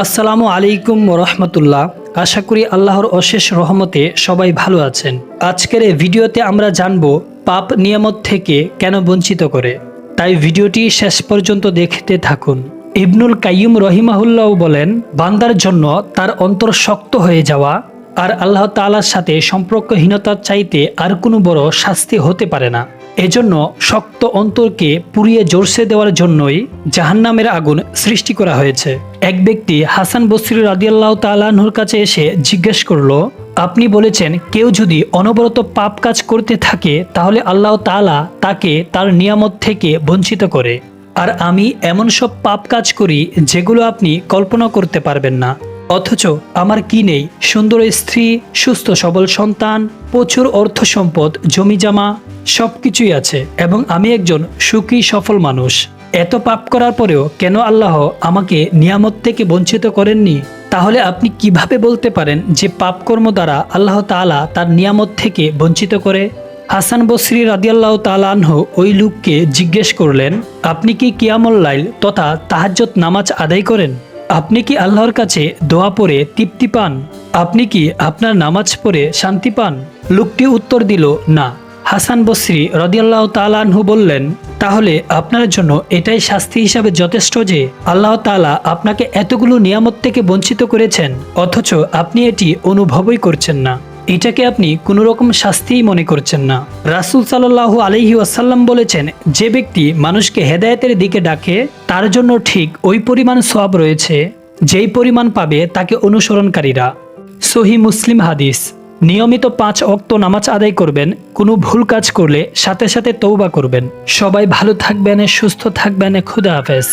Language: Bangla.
আসসালামু আলাইকুম রহমতুল্লাহ। আশা করি আল্লাহর অশেষ রহমতে সবাই ভালো আছেন। আজকের এই ভিডিওতে আমরা জানব পাপ নিয়ামত থেকে কেন বঞ্চিত করে। তাই ভিডিওটি শেষ পর্যন্ত দেখতে থাকুন। ইবনুল কাইয়ুম রহিমাহুল্লাহ বলেন, বান্দার জন্য তার অন্তর শক্ত হয়ে যাওয়া আর আল্লাহ তাআলার সাথে সম্পর্কহীনতার চাইতে আর কোনো বড় শাস্তি হতে পারে না। এজন্য শক্ত অন্তরকে পুড়িয়ে জোরসে দেওয়ার জন্যই জাহান্নামের আগুন সৃষ্টি করা হয়েছে। এক ব্যক্তি হাসান বসরি রাদিয়াল্লাহ তালাহুর কাছে এসে জিজ্ঞেস করল, আপনি বলেছেন কেউ যদি অনবরত পাপ কাজ করতে থাকে, তাহলে আল্লাহ তাআলা তাকে তার নিয়ামত থেকে বঞ্চিত করে। আর আমি এমন সব পাপ কাজ করি যেগুলো আপনি কল্পনা করতে পারবেন না। অথচ আমার কি নেই? সুন্দর স্ত্রী, সুস্থ সবল সন্তান, প্রচুর অর্থ সম্পদ জমিজামা সব কিছুই আছে এবং আমি একজন সুখী, সফল মানুষ। এত পাপ করার পরেও কেন আল্লাহ আমাকে নিয়ামত থেকে বঞ্চিত করেননি? তাহলে আপনি কীভাবে বলতে পারেন যে পাপকর্ম দ্বারা আল্লাহ তাআলা তার নিয়ামত থেকে বঞ্চিত করে? হাসান বসরি রাদিয়াল্লাহ তালাহ ওই লোককে জিজ্ঞেস করলেন, আপনি কি কিয়ামল লাইল তথা তাহাজ্জত নামাজ আদায় করেন? আপনি কি আল্লাহর কাছে দোয়া পরে তৃপ্তি পান? আপনি কি আপনার নামাজ পড়ে শান্তি পান? লোকটি উত্তর দিল, না। হাসান বসরি রদিয়াল্লাহ তালাহু বললেন, তাহলে আপনার জন্য এটাই শাস্তি হিসাবে যথেষ্ট যে আল্লাহ তালা আপনাকে এতগুলো নিয়ামত থেকে বঞ্চিত করেছেন, অথচ আপনি এটি অনুভবই করছেন না। এটাকে আপনি কোনো রকম শাস্তিই মনে করছেন না। রাসুল সাল্লাহ আলহি আসাল্লাম বলেছেন, যে ব্যক্তি মানুষকে হেদায়েতের দিকে ডাকে, তার জন্য ঠিক ওই পরিমাণ সব রয়েছে, যেই পরিমাণ পাবে তাকে অনুসরণকারীরা। সহি মুসলিম হাদিস, নিয়মিত পাঁচ অক্ত নামাজ আদায় করবেন, কোনো ভুল কাজ করলে সাথে সাথে তৌবা করবেন। সবাই ভালো থাকবেন, সুস্থ থাকবেন, খুদা হাফেজ।